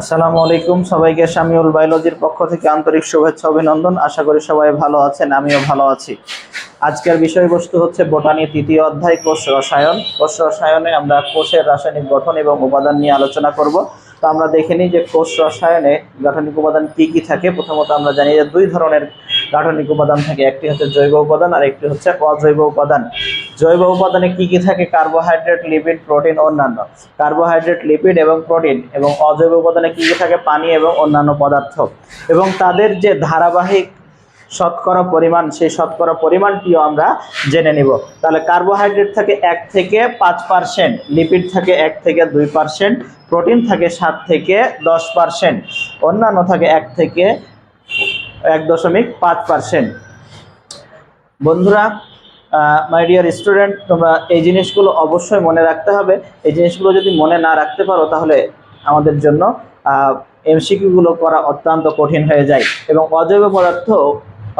আসসালামু আলাইকুম। সবাইকে শামিউল বায়োলজির পক্ষ থেকে আন্তরিক শুভেচ্ছা, অভিনন্দন। আশা করি সবাই ভালো আছেন, আমিও ভালো আছি। আজকের বিষয়বস্তু হচ্ছে বোটানি তৃতীয় অধ্যায় কোষ রসায়ন। কোষ রসায়নে আমরা কোষের রাসায়নিক গঠন এবং উপাদান নিয়ে আলোচনা করব। তো আমরা দেখে নিই যে কোষ রসায়নে গাঠনিক উপাদান কী কী থাকে। প্রথমত আমরা জানি যে দুই ধরনের গাঠনিক উপাদান থাকে, একটি হচ্ছে জৈব উপাদান আর একটি হচ্ছে অজৈব উপাদান। জৈব উপাদানে কি কি থাকে? কার্বোহাইড্রেট, লিপিড, প্রোটিন অন্যান্য। কার্বোহাইড্রেট, লিপিড এবং প্রোটিন এবং অজৈব উপাদানে কি কি থাকে? পানি এবং অন্যান্য পদার্থ। এবং তাদের যে ধারাবাহিক শতকরা পরিমাণ, সেই শতকরা পরিমাণটিও আমরা জেনে নিব। তাহলে কার্বোহাইড্রেট থাকে এক থেকে পাঁচ পার্সেন্ট, লিপিড থাকে এক থেকে দুই পার্সেন্ট, প্রোটিন থাকে সাত থেকে দশ পার্সেন্ট, অন্যান্য থাকে এক থেকে এক দশমিক পাঁচ পার্সেন্ট। বন্ধুরা মাই ডিয়ার স্টুডেন্ট তোমরা এই জিনিসগুলো অবশ্যই মনে রাখতে হবে। এই জিনিসগুলো যদি মনে না রাখতে পারো, তাহলে আমাদের জন্য এমসিকিউগুলো করা অত্যন্ত কঠিন হয়ে যায় এবং অজৈব পদার্থ,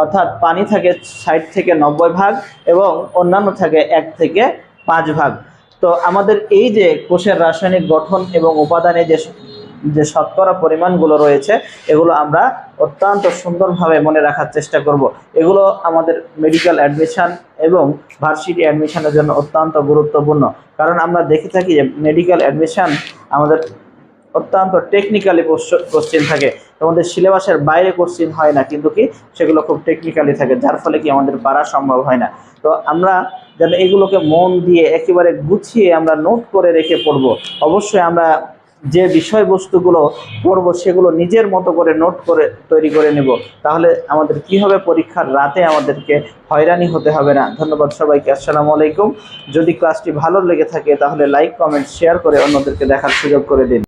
অর্থাৎ পানি থাকে ষাট থেকে নব্বই ভাগ এবং অন্যান্য থাকে এক থেকে পাঁচ ভাগ। তো আমাদের এই যে কোষের রাসায়নিক গঠন এবং উপাদানে যে যে শতকরা পরিমাণগুলো রয়েছে, এগুলো আমরা অত্যন্ত সুন্দরভাবে মনে রাখার চেষ্টা করব। এগুলো আমাদের মেডিকেল অ্যাডমিশান এবং ভার্সিটি অ্যাডমিশানের জন্য অত্যন্ত গুরুত্বপূর্ণ। কারণ আমরা দেখে থাকি যে মেডিকেল অ্যাডমিশান আমাদের অত্যন্ত টেকনিক্যালি কোশ্চেন থাকে। আমাদের সিলেবাসের বাইরে কোশ্চেন হয় না, কিন্তু কি সেগুলো খুব টেকনিক্যালি থাকে, যার ফলে কি আমাদের পারা সম্ভব হয় না। তো আমরা যেন এগুলোকে মন দিয়ে একেবারে গুছিয়ে আমরা নোট করে রেখে পড়ব। অবশ্যই আমরা যে বিষয়বস্তুগুলো পড়ব, সেগুলো নিজের মতো করে নোট করে তৈরি করে নেব, তাহলে আমাদের কি হবে? পরীক্ষার রাতে আমাদেরকে হয়রানি হতে হবে না। ধন্যবাদ সবাইকে, আসসালামু আলাইকুম। যদি ক্লাসটি ভালো লেগে থাকে, তাহলে লাইক কমেন্ট শেয়ার করে অন্যদেরকে দেখার সুযোগ করে দিন।